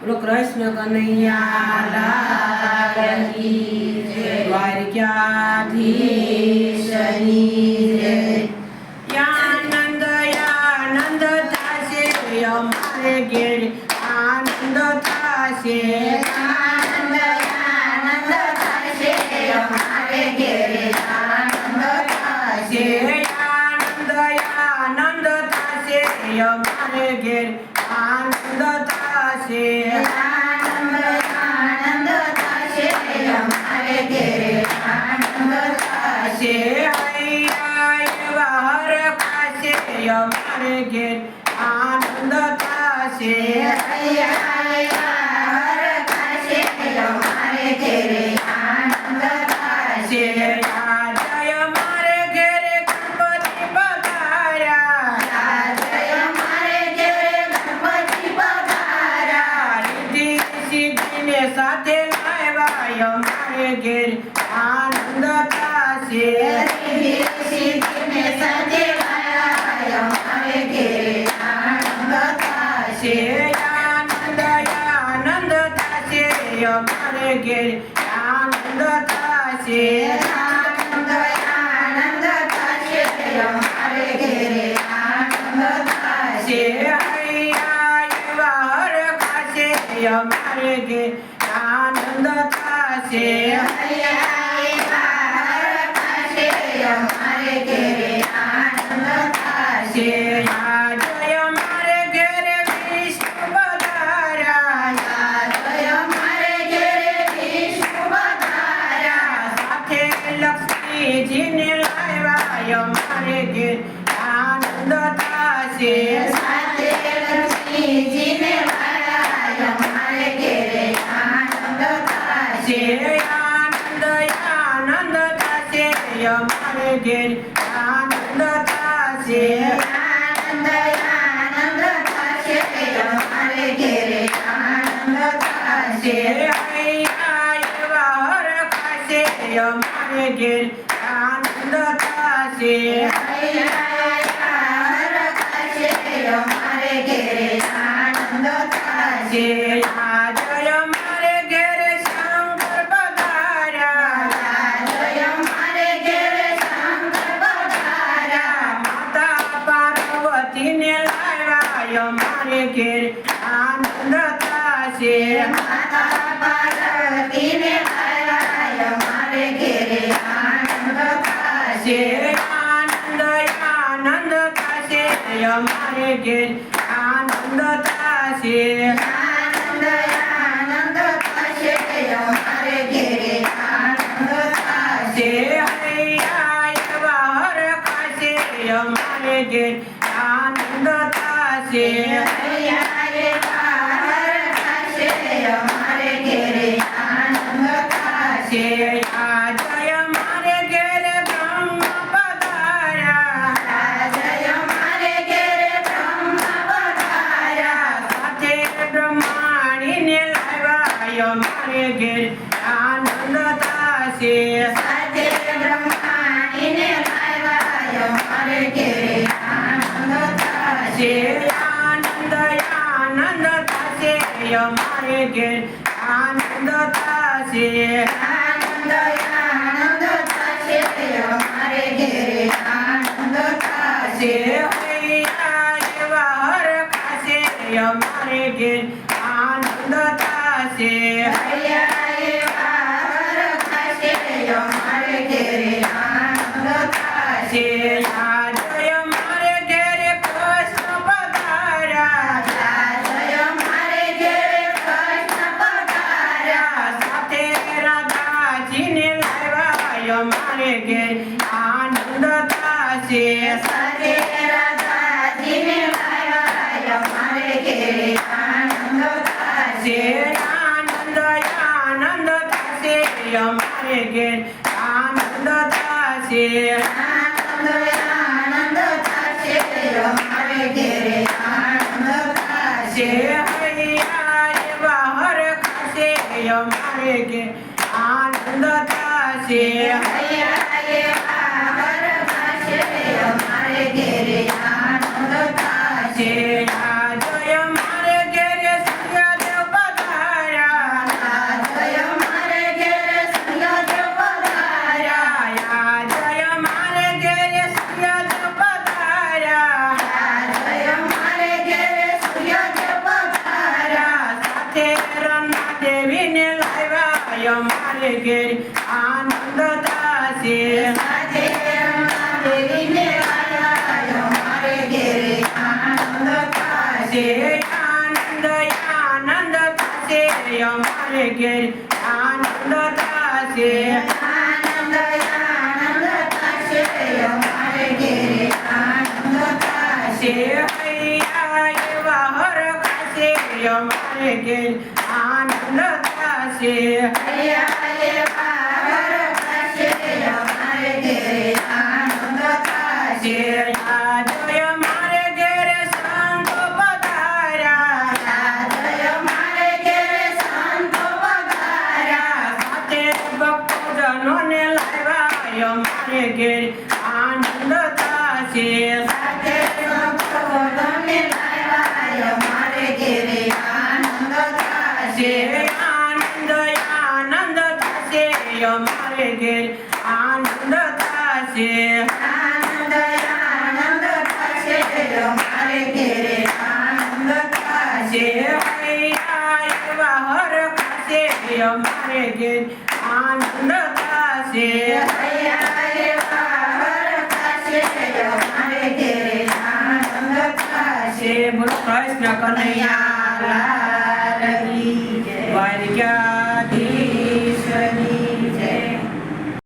બોલો કૃષ્ણ કનૈયા. દ્વારકાધીશની જય. આનંદ આનંદ થાશે અમારે ઘેર આનંદ થાશે આનંદ આનંદ થશે અમારે ઘેરે આનંદ થાશે આનંદ આનંદ થાશે અમારે ઘેર આનંદ થાશે આનંદ આનંદ થશે, અમારે ઘેરે આનંદ થાશે. એવા હરખાશે અમારે ઘેર આનંદ થાશે. અમારે ઘેરે આનંદ થાશે. અમારે ઘેર આનંદ થાશે અમારે ઘેરે આનંદ થાશે આનંદ આનંદ થાશે અમારે ઘેર આનંદ થાશે આનંદ આનંદ થશે અમારે ઘેરે આનંદ થાશે હૈયા એવા હરખાશે અમારે ઘેર આનંદ થાશે અમારે ઘેરે આનંદ થાશે જય મારે ઘેરે આનંદ થાશે આનંદ આનંદ થશે અમારે ઘેરે આનંદ થાશે હૈયા એવા હરખાશે અમારે ઘેર આનંદ થાશે અમારે ઘેરે આનંદ થાશે અમારે ઘેરે આનંદ થાશે આનંદ આનંદ થાશે અમારે ઘેર આનંદ થાશે હૈયા એવા હરખાશે અમારે ઘેર આનંદ થાશે અમારે ઘેરે આનંદ થાશે આનંદ આનંદ થાશે અમારે ઘેર આનંદ થાશે આનંદ આનંદ થશે અમારે ઘેરે આનંદ થાશે હૈયા એવા આનંદ થાશે અમારે ઘેરે આનંદ થાશે ઘેર આનંદ થાશે સાથે રાધાજીને લાવ્યા અમારે ઘેરે આનંદ થાશે આનંદ આનંદ થાશે અમારે ઘેર આનંદ થાશે આનંદ આનંદ થશે અમારે ઘેરે આનંદ થાશે હૈયા એવા હરખાશે અમારે ઘેર આનંદ เสียเสียเสีย અમારે ઘેરે આનંદ થશે આનંદ આનંદ થશે અમારે ઘેર આનંદ થશે હૈયા એવા હરખાશે અમારે ઘેર આનંદ થશે હૈયા થશે આનંદ આનંદ થશે અમારે ઘેર આનંદ થશે આનંદ આનંદ થશે અમારે ઘેરે આનંદ થશે એવા હરખાશે અમારે ઘેર આનંદ થશે અમારે ઘેરે આનંદ થશે બોલો કૃષ્ણ કનૈયા Bye, guys.